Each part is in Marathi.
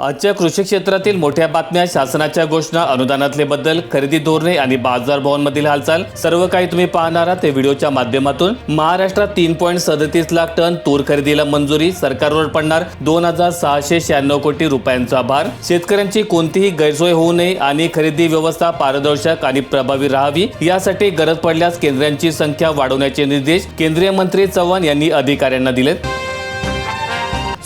आजच्या कृषी क्षेत्रातील मोठ्या बातम्या शासनाच्या घोषणा अनुदानातले बद्दल खरेदी धोरणे आणि बाजारभावांमधील हालचाल सर्व काही तुम्ही पाहणार ते व्हिडिओच्या माध्यमातून. महाराष्ट्रात तीन पॉईंट सदतीस लाख टन तूर खरेदीला मंजुरी सरकारवर पडणार दोन हजार सहाशे शहाण्णव कोटी रुपयांचा भार. शेतकऱ्यांची कोणतीही गैरसोय होऊ नये आणि खरेदी व्यवस्था पारदर्शक आणि प्रभावी राहावी यासाठी गरज पडल्यास केंद्रांची संख्या वाढवण्याचे निर्देश केंद्रीय मंत्री चव्हाण यांनी अधिकाऱ्यांना दिलेत.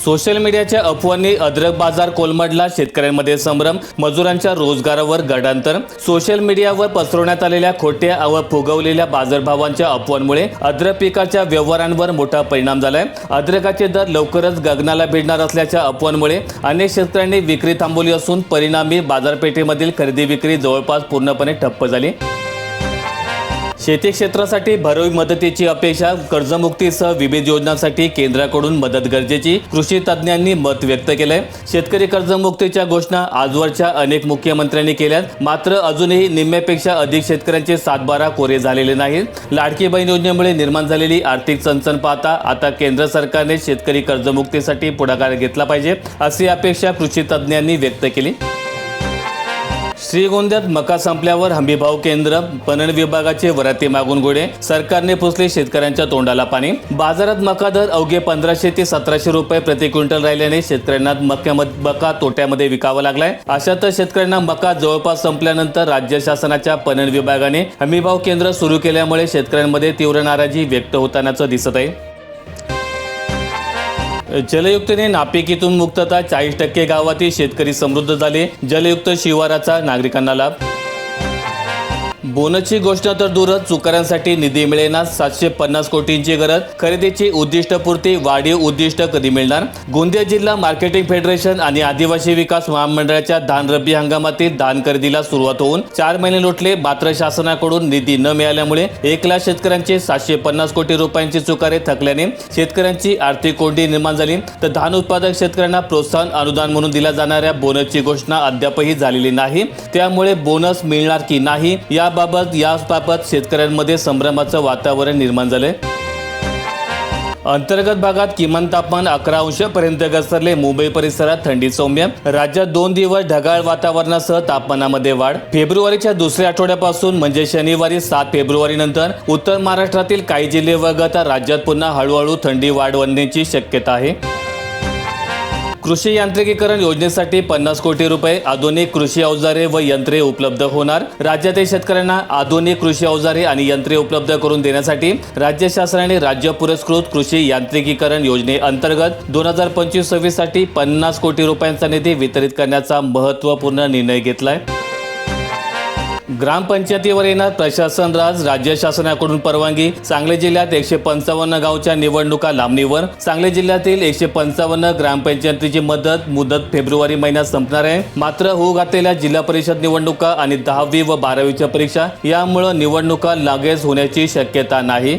सोशल मीडियाच्या अफवांनी अद्रक बाजार कोलमडला शेतकऱ्यांमध्ये संभ्रम मजुरांच्या रोजगारावर गडांतर. सोशल मीडियावर पसरवण्यात आलेल्या खोट्या व फुगवलेल्या बाजारभावांच्या अफवांमुळे अद्रक पिकाच्या व्यवहारांवर मोठा परिणाम झालाय. अद्रकाचे दर लवकरच गगनाला भिडणार असल्याच्या अफवांमुळे अनेक शेतकऱ्यांनी विक्री थांबवली असून परिणामी बाजारपेठेमधील खरेदी विक्री जवळपास पूर्णपणे ठप्प झाली. शेती क्षेत्रासाठी भरवी मदतीची अपेक्षा कर्जमुक्तीसह विविध योजनांसाठी केंद्राकडून मदत गरजेची कृषी तज्ज्ञांनी मत व्यक्त केलंय. शेतकरी कर्जमुक्तीच्या घोषणा आजवरच्या अनेक मुख्यमंत्र्यांनी केल्यात. मात्र अजूनही निम्म्यापेक्षा अधिक शेतकऱ्यांचे सातबारा कोरे झालेले नाहीत. लाडकी बहीण योजनेमुळे निर्माण झालेली आर्थिक चणचण पाहता आता केंद्र सरकारने शेतकरी कर्जमुक्तीसाठी पुढाकार घेतला पाहिजे अशी अपेक्षा कृषी तज्ज्ञांनी व्यक्त केली. श्रीगोंद्यात मका संपल्यावर हमीभाव केंद्र पणन विभागाचे वराती मागून गोडे सरकारने पुसले शेतकऱ्यांच्या तोंडाला पाणी. बाजारात मका दर अवघे पंधराशे ते सतराशे रुपये प्रति क्विंटल राहिल्याने शेतकऱ्यांना मक्यामध्ये मका तोट्यामध्ये विकावा लागलाय. अशातच शेतकऱ्यांना मका जवळपास संपल्यानंतर राज्य शासनाच्या पणन विभागाने हमीभाव केंद्र सुरू केल्यामुळे शेतकऱ्यांमध्ये तीव्र नाराजी व्यक्त होतानाचं दिसत आहे. जलयुक्तने नापिकीतून मुक्तता चाळीस टक्के गावातील शेतकरी समृद्ध झाले. जलयुक्त शिवाराचा नागरिकांना लाभ बोनसची घोषणा तर दूरच. चुकारांसाठी निधी मिळेना. सातशे पन्नास कोटींची गरज. खरेदीची उद्दिष्टपूर्ती वाढीव उद्दिष्ट कधी मिळणार? गोंदिया जिल्हा मार्केटिंग फेडरेशन आणि आदिवासी विकास महामंडळाच्या धान रब्बी हंगामातील धान खरेदीला सुरुवात होऊन चार महिने लोटले. मात्र शासनाकडून निधी न मिळाल्यामुळे एक लाख शेतकऱ्यांचे सातशे पन्नास कोटी रुपयांची चुकारे थकल्याने शेतकऱ्यांची आर्थिक कोंडी निर्माण झाली. तर धान उत्पादक शेतकऱ्यांना प्रोत्साहन अनुदान म्हणून दिल्या जाणाऱ्या बोनसची घोषणा अद्यापही झालेली नाही. त्यामुळे बोनस मिळणार की नाही या याबाबत याबाबत शेतकऱ्यांमध्ये संभ्रमाचं वातावरण निर्माण झालंय. अंतर्गत भागात किमान तापमान अकरा अंशापर्यंत घसरले. मुंबई परिसरात थंडी सौम्य. राज्यात दोन दिवस ढगाळ वातावरणासह तापमानामध्ये वाढ. फेब्रुवारीच्या दुसऱ्या आठवड्यापासून म्हणजे शनिवारी सात फेब्रुवारी नंतर उत्तर महाराष्ट्रातील काही जिल्हे वगळता राज्यात पुन्हा हळूहळू थंडी वाढ वाढण्याची शक्यता आहे. कृषी यांत्रिकीकरण योजनेसाठी पन्नास कोटी रुपये आधुनिक कृषी अवजारे व यंत्रे उपलब्ध होणार. राज्यातील शेतकऱ्यांना आधुनिक कृषी अवजारे आणि यंत्रे उपलब्ध करून देण्यासाठी राज्य शासनाने राज्य पुरस्कृत कृषी यांत्रिकीकरण योजनेअंतर्गत दोन हजार पंचवीस सव्वीससाठी पन्नास कोटी रुपयांचा निधी वितरित करण्याचा महत्त्वपूर्ण निर्णय घेतलाय. ग्रामपंचायतीवर येणार प्रशासन राज राज्य शासनाकडून परवानगी. सांगली जिल्ह्यात एकशे पंचावन्न गावच्या निवडणुका लांबणीवर. सांगली जिल्ह्यातील एकशे पंचावन्न ग्रामपंचायतीची मदत मुदत फेब्रुवारी महिन्यात संपणार आहे. मात्र होऊ घातलेल्या जिल्हा परिषद निवडणुका आणि दहावी व बारावीच्या परीक्षा यामुळं निवडणुका लागेच होण्याची शक्यता नाही.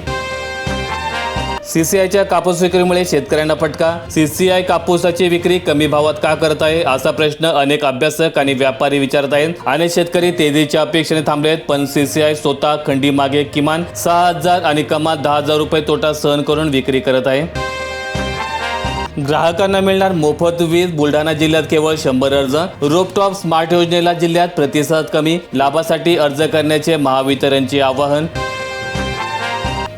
सीसीआयच्या कापूस विक्रीमुळे शेतकऱ्यांना फटका. सीसीआय कापूसाची विक्री कमी भावात का करत आहे असा प्रश्न अनेक अभ्यासक आणि व्यापारी विचारत आहेत. अनेक शेतकरी तेजीच्या अपेक्षेने थांबले आहेत पण सीसीआय स्वतः खंडी मागे किमान सहा हजार आणि कमाल दहा हजार रुपये तोटा सहन करून विक्री करत आहे. ग्राहकांना मिळणार मोफत वीज बुलढाणा जिल्ह्यात केवळ शंभर अर्ज. रोपटॉप स्मार्ट योजनेला जिल्ह्यात प्रतिसाद कमी लाभासाठी अर्ज करण्याचे महावितरणचे आवाहन.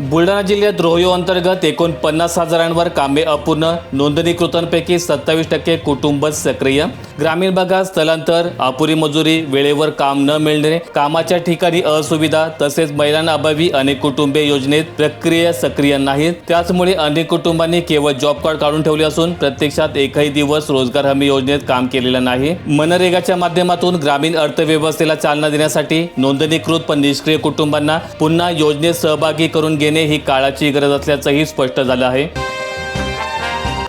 बुलढाणा जिल्ह्यात रोहयो अंतर्गत एकूण पन्नास हजारांवर कामे अपूर्ण. नोंदणीकृतांपैकी सत्तावीस टक्के कुटुंब सक्रिय. ग्रामीण भागात स्थलांतर अपुरी मजुरी वेळेवर काम न मिळणे कामाच्या ठिकाणी असुविधा तसेच महिलांना अभावी अनेक कुटुंबे योजनेत प्रक्रिया सक्रिय नाहीत. त्याचमुळे अनेक कुटुंबांनी केवळ जॉब कार्ड काढून ठेवले असून प्रत्यक्षात एकही दिवस रोजगार हमी योजनेत काम केलेलं नाही. मनरेगाच्या माध्यमातून ग्रामीण अर्थव्यवस्थेला चालना देण्यासाठी नोंदणीकृत पण निष्क्रिय कुटुंबांना पुन्हा योजनेत सहभागी करून घेणे ही काळाची गरज असल्याचंही स्पष्ट झालं आहे.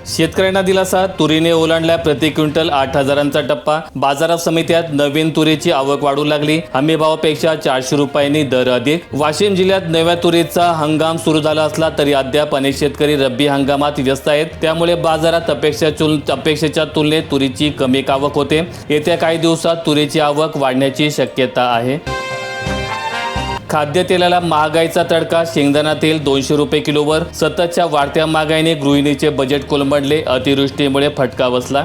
शेतकऱ्यांना दिलासा तुरीने ओलांडला प्रति क्विंटल आठ हजारांचा टप्पा. बाजारात समित्यात नवीन तुरीची आवक वाढू लागली. हमी भावापेक्षा चारशे रुपयांनी दर अधिक. वाशिम जिल्ह्यात नव्या तुरीचा हंगाम सुरू झाला असला तरी अद्याप अनेक शेतकरी रब्बी हंगामात व्यस्त आहेत. त्यामुळे बाजारात अपेक्षा अपेक्षेच्या तुलनेत तुरीची कमी आवक होते. येत्या काही दिवसात तुरीची आवक वाढण्याची शक्यता आहे. खाद्यतेलाला महागाईचा तडका शेंगदाणा तेल दोनशे रुपये किलोवर सततच्या वाढत्या महागाईने गृहिणीचे बजेट कोलमडले अतिवृष्टीमुळे फटका बसला.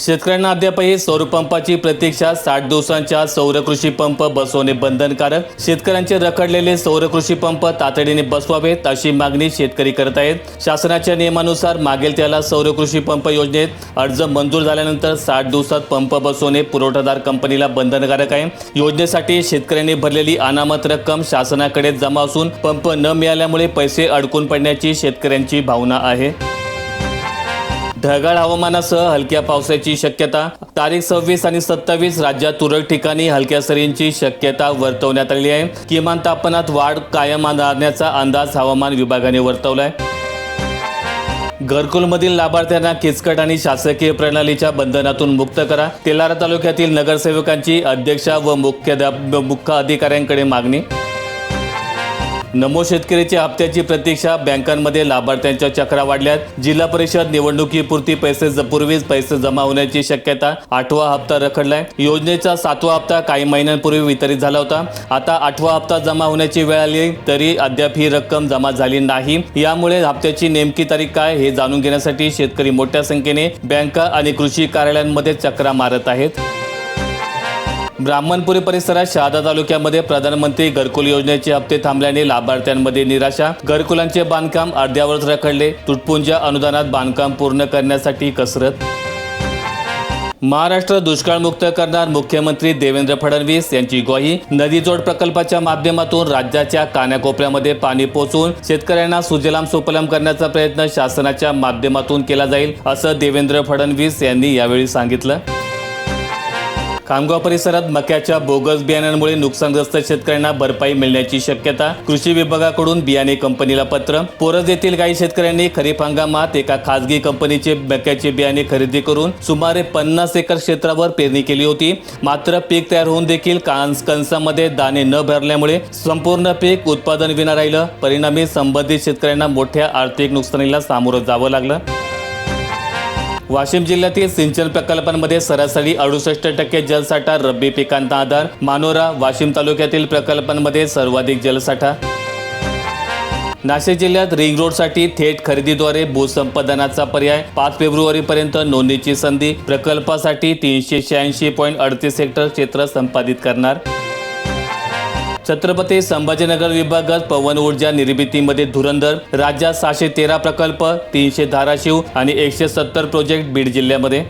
शेतकऱ्यांना अद्यापही सौरपंपाची प्रतीक्षा साठ दिवसांच्या सौर कृषी पंप बसवणे बंधनकारक. शेतकऱ्यांचे रखडलेले सौर कृषी पंप तातडीने बसवावेत अशी मागणी शेतकरी करत आहेत. शासनाच्या नियमानुसार मागेल त्याला सौर कृषी पंप योजनेत अर्ज मंजूर झाल्यानंतर साठ दिवसात पंप बसवणे पुरवठादार कंपनीला बंधनकारक आहे. योजनेसाठी शेतकऱ्यांनी भरलेली अनामत रक्कम शासनाकडे जमा असून पंप न मिळाल्यामुळे पैसे अडकून पडण्याची शेतकऱ्यांची भावना आहे. ढगाळ हवामानासह हलक्या पावसाची शक्यता. तारीख सव्वीस आणि सत्तावीस राज्यात तुरळक ठिकाणी हलक्या सरींची शक्यता वर्तवण्यात आली आहे. किमान तापमानात वाढ कायम राहण्याचा अंदाज हवामान विभागाने वर्तवलाय. घरकुलमधील लाभार्थ्यांना किचकट आणि शासकीय प्रणालीच्या बंधनातून मुक्त करा. तेलारा तालुक्यातील नगरसेवकांची अध्यक्षा व मुख्य मुख्य अधिकाऱ्यांकडे मागणी. नमो शेतकरीच्या हप्त्याची प्रतीक्षा बँकांमध्ये लाभार्थ्यांच्या चक्रा वाढल्यात. जिल्हा परिषद निवडणुकीपुरती पैसे पूर्वीच पैसे जमा होण्याची शक्यता आठवा हप्ता रखडलाय. योजनेचा सातवा हप्ता काही महिन्यांपूर्वी वितरित झाला होता. आता आठवा हप्ता जमा होण्याची वेळ आली तरी अद्याप ही रक्कम जमा झाली नाही. यामुळे हप्त्याची नेमकी तारीख काय हे जाणून घेण्यासाठी शेतकरी मोठ्या संख्येने बँका आणि कृषी कार्यालयांमध्ये चक्रा मारत आहेत. ब्राह्मणपुरी परिसरात शहादा तालुक्यामध्ये प्रधानमंत्री घरकुल योजनेचे हप्ते थांबल्याने लाभार्थ्यांमध्ये निराशा. घरकुलांचे बांधकाम अर्ध्यावरच रखडले. तुटपुंजा अनुदानात बांधकाम पूर्ण करण्यासाठी कसरत. महाराष्ट्र दुष्काळमुक्त करणार मुख्यमंत्री देवेंद्र फडणवीस यांची ग्वाही. नदीजोड प्रकल्पाच्या माध्यमातून राज्याच्या कानाकोपऱ्यामध्ये पाणी पोचवून शेतकऱ्यांना सुजलाम सुपलाम करण्याचा प्रयत्न शासनाच्या माध्यमातून केला जाईल असं देवेंद्र फडणवीस यांनी यावेळी सांगितलं. खामगाव परिसरात मक्याच्या बोगस बियाण्यांमुळे नुकसानग्रस्त शेतकऱ्यांना भरपाई मिळण्याची शक्यता कृषी विभागाकडून बियाणे कंपनीला पत्र. पोरज येथील काही शेतकऱ्यांनी खरीप हंगामात एका खासगी कंपनीचे मक्याचे बियाणे खरेदी करून सुमारे पन्नास एकर क्षेत्रावर पेरणी केली होती. मात्र पीक तयार होऊन देखील कांस कंसामध्ये दाणे न भरल्यामुळे संपूर्ण पीक उत्पादन विना राहिलं. परिणामी संबंधित शेतकऱ्यांना मोठ्या आर्थिक नुकसानीला सामोरं जावं लागलं. वाशिम जिल्ह्यातील सिंचन प्रकल्पांमध्ये सरासरी अडुसष्ट टक्के जलसाठा रब्बी पिकांचा आधार. मानोरा वाशिम तालुक्यातील प्रकल्पांमध्ये सर्वाधिक जलसाठा. नाशिक जिल्ह्यात रिंग रोडसाठी थेट खरेदीद्वारे भूसंपादनाचा पर्याय. पाच फेब्रुवारीपर्यंत नोंदणीची संधी. प्रकल्पासाठी तीनशे शहाऐंशी पॉईंट अडतीस हेक्टर क्षेत्र संपादित करणार. छत्रपती संभाजीनगर विभागात पवन ऊर्जा निर्मितीमध्ये धुरंधर राज्यात सहाशे तेरा प्रकल्प तीनशे धाराशिव आणि एकशे सत्तर प्रोजेक्ट बीड जिल्ह्यामध्ये.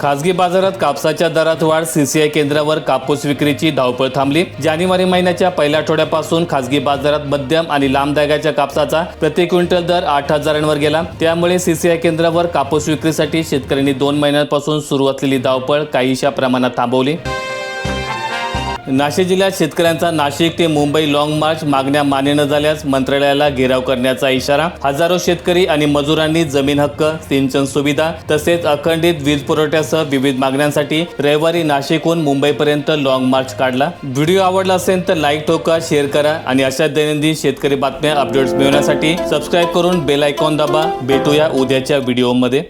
खासगी बाजारात कापसाच्या दरात वाढ सीसीआय केंद्रावर कापूस विक्रीची धावपळ थांबली. जानेवारी महिन्याच्या पहिल्या आठवड्यापासून खासगी बाजारात मध्यम आणि लांब दाग्याच्या कापसाचा प्रति क्विंटल दर आठ हजारांवर गेला. त्यामुळे सीसीआय केंद्रावर कापूस विक्रीसाठी शेतकऱ्यांनी दोन महिन्यांपासून सुरू असलेली धावपळ काहीशा प्रमाणात थांबवली. नाशिक जिल्ह्यात शेतकऱ्यांचा नाशिक ते मुंबई लाँग मार्च मागण्या मान्य न झाल्यास मंत्रालयाला घेराव करण्याचा इशारा. हजारो शेतकरी आणि मजुरांनी जमीन हक्क सिंचन सुविधा तसेच अखंडित वीज पुरवठ्यासह विविध मागण्यांसाठी रविवारी नाशिकहून मुंबईपर्यंत लाँग मार्च काढला. व्हिडिओ आवडला असेल तर लाईक ठोका शेअर करा आणि अशा दैनंदिन शेतकरी बातम्या अपडेट्स मिळवण्यासाठी सबस्क्राईब करून बेल आयकॉन दाबा. भेटूया उद्याच्या व्हिडिओमध्ये